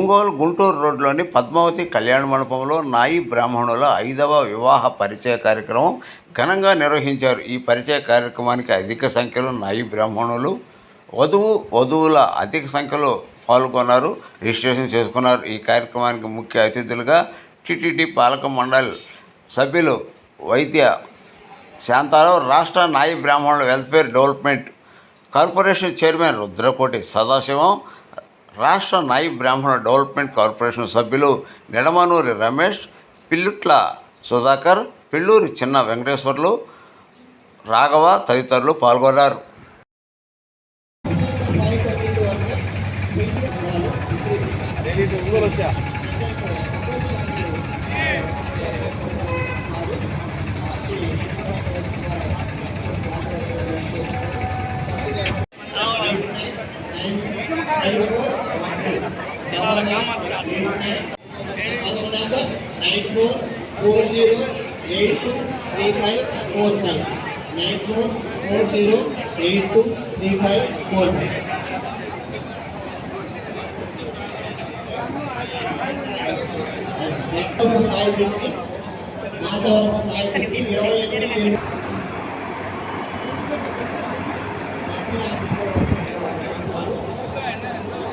ఒంగోలు గుంటూరు రోడ్లోని పద్మావతి కళ్యాణ మండపంలో నాయి బ్రాహ్మణుల ఐదవ వివాహ పరిచయ కార్యక్రమం ఘనంగా నిర్వహించారు. ఈ పరిచయ కార్యక్రమానికి అధిక సంఖ్యలో నాయి బ్రాహ్మణులు వధువు వధువుల అధిక సంఖ్యలో పాల్గొన్నారు రిజిస్ట్రేషన్ చేసుకున్నారు. ఈ కార్యక్రమానికి ముఖ్య అతిథులుగా టిటిడి పాలక మండలి సభ్యులు వైద్య శాంతారావు రాష్ట్ర నాయి బ్రాహ్మణుల welfare development corporation chairman Rudrakoti Sadasivam రాష్ట్ర నాయి బ్రాహ్మణ డెవలప్మెంట్ కార్పొరేషన్ సభ్యులు నిడమనూరి రమేష్ పిల్లుట్ల సుధాకర్ పిల్లూరి చిన్న వెంకటేశ్వర్లు రాఘవ తదితరులు పాల్గొన్నారు అదొక number nine four four zero eight two three five four five nine four four zero eight two three five four five next Sai వ్యక్తి మాచవరం సాయి ఇరవై ఎనిమిది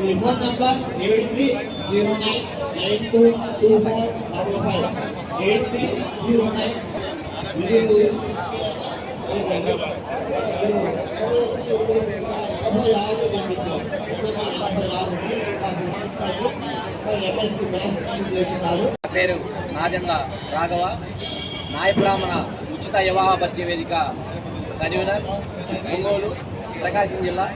మీ phone number eight three zero nine nine two two four double five. Eight three zero nine నలభై పేరు నాదెండ్ల రాఘవ. నాయ బ్రాహ్మణ ఉచిత వివాహ పరిచయ వేదిక కన్వీనర్ ఒంగోలు ప్రకాశం జిల్లా.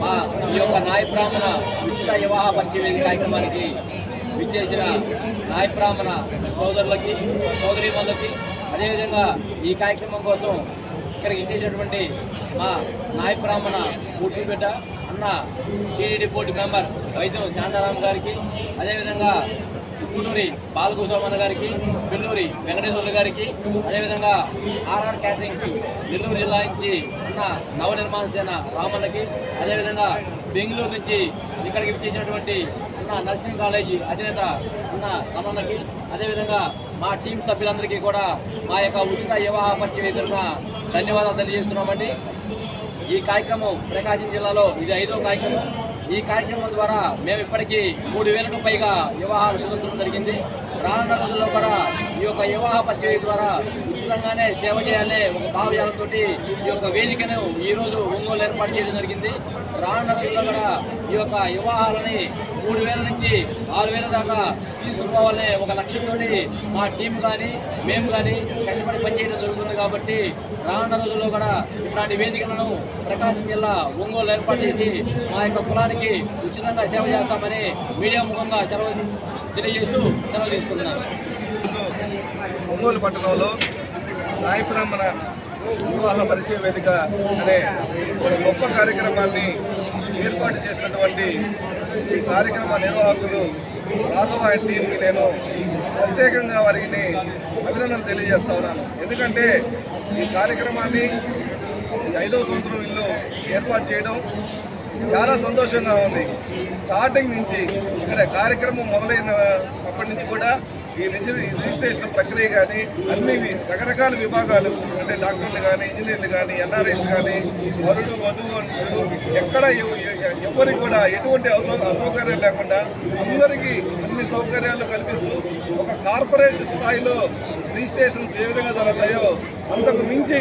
మా ఈ యొక్క నాయ బ్రాహ్మణ ఉచిత వివాహ పరిచయ కార్యక్రమానికి విచ్చేసిన నాయ బ్రాహ్మణ సోదరులకి సోదరీమణులకి అదేవిధంగా ఈ కార్యక్రమం కోసం ఇక్కడికి ఇచ్చేసినటువంటి మా నాయ బ్రాహ్మణ బిడ్డ అన్న టీడీడీ బోర్డు మెంబర్ వైద్యం శాంతారాం గారికి అదేవిధంగా ఉప్పునూరి బాలకృష్ణ గారికి పిల్లూరి వెంకటేశ్వర్లు గారికి అదేవిధంగా ఆర్ఆర్ క్యాటరింగ్స్ నెల్లూరు జిల్లా నుంచి ఉన్న నవ నిర్మాణ సేన రామన్నకి అదేవిధంగా బెంగళూరు నుంచి ఇక్కడికి చేసినటువంటి అన్న నర్సింగ్ కాలేజీ అధినేత అన్న రమణకి అదేవిధంగా మా టీం సభ్యులందరికీ కూడా మా యొక్క ఉచిత వివాహ పరిచయం తరఫున ధన్యవాదాలు తెలియజేస్తున్నామండి. ఈ కార్యక్రమం ప్రకాశం జిల్లాలో ఇది ఐదో కార్యక్రమం. ఈ కార్యక్రమం ద్వారా మేము ఇప్పటికీ మూడు వేలకు పైగా వివాహాలు కుదర్చడం జరిగింది. రానున్న రోజుల్లో కూడా ఈ యొక్క వివాహ పరిచయ ద్వారా ఉచితంగానే సేవ చేయాలనే ఒక భావజాలంతో ఈ యొక్క వేదికను ఈరోజు ఒంగోలు ఏర్పాటు చేయడం జరిగింది. రానున్న రోజుల్లో కూడా ఈ యొక్క వివాహాలని మూడు వేల నుంచి ఆరు వేల దాకా తీసుకుపోవాలనే ఒక లక్ష్యంతో మా టీం కానీ మేము కానీ కష్టపడి పనిచేయడం జరుగుతుంది కాబట్టి రానున్న రోజుల్లో కూడా ఇట్లాంటి వేదికలను ప్రకాశం జిల్లా ఒంగోలు ఏర్పాటు చేసి మా యొక్క కులానికి ఉచితంగా సేవ చేస్తామని మీడియా ముఖంగా సెలవు తెలియజేస్తూ సెలవు తీసుకుంటున్నాను. ఒంగోలు పట్టణంలో నాయ వివాహ పరిచయ వేదిక అనే ఒక గొప్ప కార్యక్రమాన్ని ఏర్పాటు చేసినటువంటి ఈ కార్యక్రమ నిర్వాహకులు రాఘవ అండ్ టీంకి నేను ప్రత్యేకంగా వారికి అభినందనలు తెలియజేస్తా ఉన్నాను. ఎందుకంటే ఈ కార్యక్రమాన్ని ఐదవ సంవత్సరం ఇల్లు ఏర్పాటు చేయడం చాలా సంతోషంగా ఉంది. స్టార్టింగ్ నుంచి ఇక్కడ కార్యక్రమం మొదలైన అప్పటి నుంచి కూడా ఈ రిజిస్ట్రేషన్ ప్రక్రియ కానీ అన్ని రకరకాల విభాగాలు అంటే డాక్టర్లు కానీ ఇంజనీర్లు కానీ ఎన్ఆర్ఐస్ కానీ వరుడు వధువు అంటూ ఎక్కడ ఎవరికి కూడా ఎటువంటి అసౌకర్యాలు అసౌకర్యం లేకుండా అందరికీ అన్ని సౌకర్యాలు కల్పిస్తూ ఒక కార్పొరేట్ స్థాయిలో రిజిస్ట్రేషన్స్ ఏ విధంగా జరుగుతాయో అంతకు మించి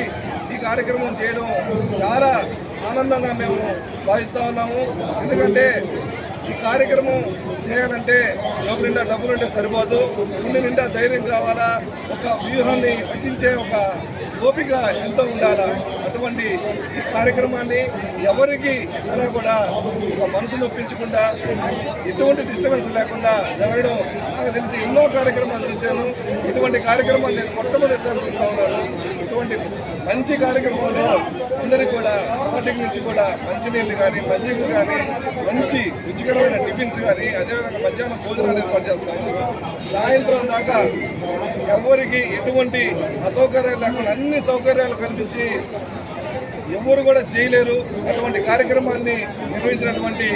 ఈ కార్యక్రమం చేయడం చాలా ఆనందంగా మేము భావిస్తూ ఉన్నాము. ఎందుకంటే ఈ కార్యక్రమం చేయాలంటే జోబు నిండా డబ్బులు ఉంటే సరిపోదు. గుండె నిండా ధైర్యం కావాలా? ఒక వ్యూహాన్ని రచించే ఒక ఓపిక ఎంతో ఉండాలా? అటువంటి ఈ కార్యక్రమాన్ని ఎవరికి ఎక్కడా కూడా ఒక మనసు నొప్పించకుండా ఎటువంటి డిస్టర్బెన్స్ లేకుండా జరగడం నాకు తెలిసి ఎన్నో కార్యక్రమాలు చూశాను. ఇటువంటి కార్యక్రమాలు నేను మొట్టమొదటిసారి చూస్తూ ఉన్నాను. ఇటువంటి మంచి కార్యక్రమంలో అందరికీ కూడా స్టార్టింగ్ నుంచి కూడా మంచినీళ్ళు కానీ మజ్జిగ కానీ మంచి రుచికరమైన టిఫిన్స్ కానీ అదేవిధంగా మధ్యాహ్నం భోజనాలు ఏర్పాటు చేస్తా సాయంత్రం దాకా ఎవరికి ఎటువంటి అసౌకర్యాలు లేకుండా అన్ని సౌకర్యాలు కల్పించి ఎవరు కూడా చేయలేరు. అటువంటి కార్యక్రమాన్ని నిర్వహించినటువంటి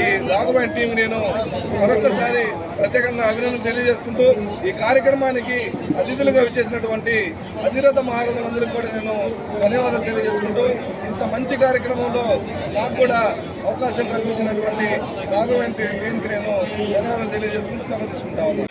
ఈ రాఘవన్ టీం నేను మరొకసారి ప్రత్యేకంగా అభినందనలు తెలియజేసుకుంటూ ఈ కార్యక్రమానికి అతిథులుగా విచ్చేసినటువంటి అధిరథ మహారథులందరికీ కూడా నేను ధన్యవాదాలు తెలియజేసుకుంటూ ఇంత మంచి కార్యక్రమంలో నాకు కూడా అవకాశం కల్పించినటువంటి రాఘవన్ టీంకి నేను ధన్యవాదాలు తెలియజేసుకుంటూ సమర్థించుకుంటా ఉన్నాను.